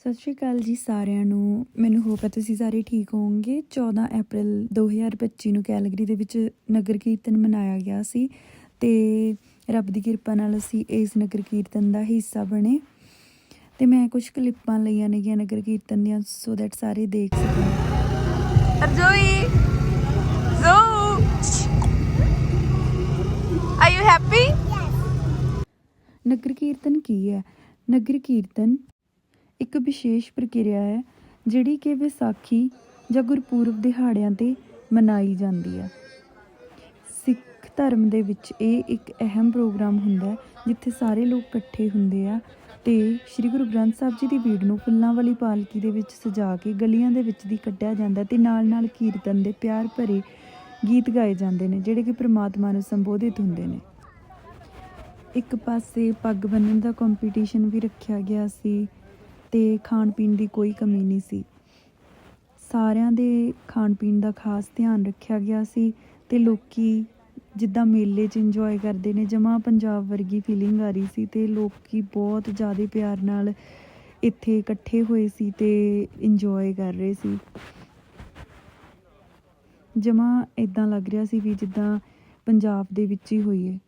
ਸਤਿ ਸ਼੍ਰੀ ਅਕਾਲ ਜੀ ਸਾਰਿਆਂ ਨੂੰ ਮੈਨੂੰ ਹੋਪ ਹੈ ਤੁਸੀਂ ਸਾਰੇ ਠੀਕ ਹੋਵੋਗੇ 14 ਅਪ੍ਰੈਲ 2025 ਨੂੰ ਕੈਲਗਰੀ ਦੇ ਵਿੱਚ ਨਗਰ ਕੀਰਤਨ ਮਨਾਇਆ ਗਿਆ ਸੀ ਤੇ ਰੱਬ ਦੀ ਕਿਰਪਾ ਨਾਲ ਅਸੀਂ ਇਸ ਨਗਰ ਕੀਰਤਨ ਦਾ ਹਿੱਸਾ ਬਣੇ ਤੇ ਮੈਂ ਕੁਝ ਕਲਿੱਪਾਂ ਲਈਆਂ ਨੇਗੀਆਂ ਨਗਰ ਕੀਰਤਨ ਦੀਆਂ ਸੋ ਦੈਟ ਸਾਰੇ ਦੇਖ ਸਕਣ Zoe! Zoe! Are you happy? ਨਗਰ ਕੀਰਤਨ ਕੀ ਹੈ ਨਗਰ ਕੀਰਤਨ ਇੱਕ ਵਿਸ਼ੇਸ਼ ਪ੍ਰਕਿਰਿਆ ਹੈ, ਜਿਹੜੀ ਕਿ ਵਿਸਾਖੀ ਜਾਂ ਗੁਰਪੂਰਬ ਦਿਹਾੜਿਆਂ ਤੇ ਮਨਾਈ ਜਾਂਦੀ ਹੈ। ਸਿੱਖ ਧਰਮ ਦੇ ਵਿੱਚ ਇਹ ਇੱਕ ਅਹਿਮ ਪ੍ਰੋਗਰਾਮ ਹੁੰਦਾ ਜਿੱਥੇ ਸਾਰੇ ਲੋਕ ਇਕੱਠੇ ਹੁੰਦੇ ਆ ਤੇ ਸ੍ਰੀ ਗੁਰੂ ਗ੍ਰੰਥ ਸਾਹਿਬ ਜੀ ਦੀ ਭੀੜ ਨੂੰ ਫੁੱਲਾਂ ਵਾਲੀ ਪਾਲਕੀ ਦੇ ਵਿੱਚ ਸਜਾ ਕੇ ਗਲੀਆਂ ਦੇ ਵਿੱਚ ਦੀ ਕੱਢਿਆ ਜਾਂਦਾ ਤੇ ਨਾਲ ਨਾਲ ਕੀਰਤਨ ਦੇ ਪਿਆਰ ਭਰੇ ਗੀਤ ਗਾਏ ਜਾਂਦੇ ਨੇ, ਜਿਹੜੇ ਕਿ ਪ੍ਰਮਾਤਮਾ ਨੂੰ ਸੰਬੋਧਿਤ ਹੁੰਦੇ ਨੇ। ਇੱਕ ਪਾਸੇ ਪੱਗ ਬੰਨਣ ਦਾ ਕੰਪੀਟੀਸ਼ਨ ਵੀ ਰੱਖਿਆ ਗਿਆ ਸੀ ਤੇ ਖਾਣ ਪੀਣ ਦੀ ਕੋਈ ਕਮੀ ਨਹੀਂ ਸੀ। ਸਾਰਿਆਂ ਦੇ ਖਾਣ ਪੀਣ ਦਾ ਖਾਸ ਧਿਆਨ ਰੱਖਿਆ ਗਿਆ ਸੀ ਤੇ ਲੋਕੀ ਜਿੱਦਾਂ ਮੇਲੇ 'ਚ ਇੰਜੋਏ ਕਰਦੇ ਨੇ, ਜਮਾ ਪੰਜਾਬ ਵਰਗੀ ਫੀਲਿੰਗ ਆ ਰਹੀ ਸੀ ਤੇ ਲੋਕੀ ਬਹੁਤ ਜ਼ਿਆਦਾ ਪਿਆਰ ਨਾਲ ਇੱਥੇ ਇਕੱਠੇ ਹੋਏ ਸੀ ਤੇ ਇੰਜੋਏ ਕਰ ਰਹੇ ਸੀ। ਜਮਾ ਇਦਾਂ ਲੱਗ ਰਿਹਾ ਸੀ ਵੀ ਜਿੱਦਾਂ ਪੰਜਾਬ ਦੇ ਵਿੱਚ ਹੀ ਹੋਈਏ।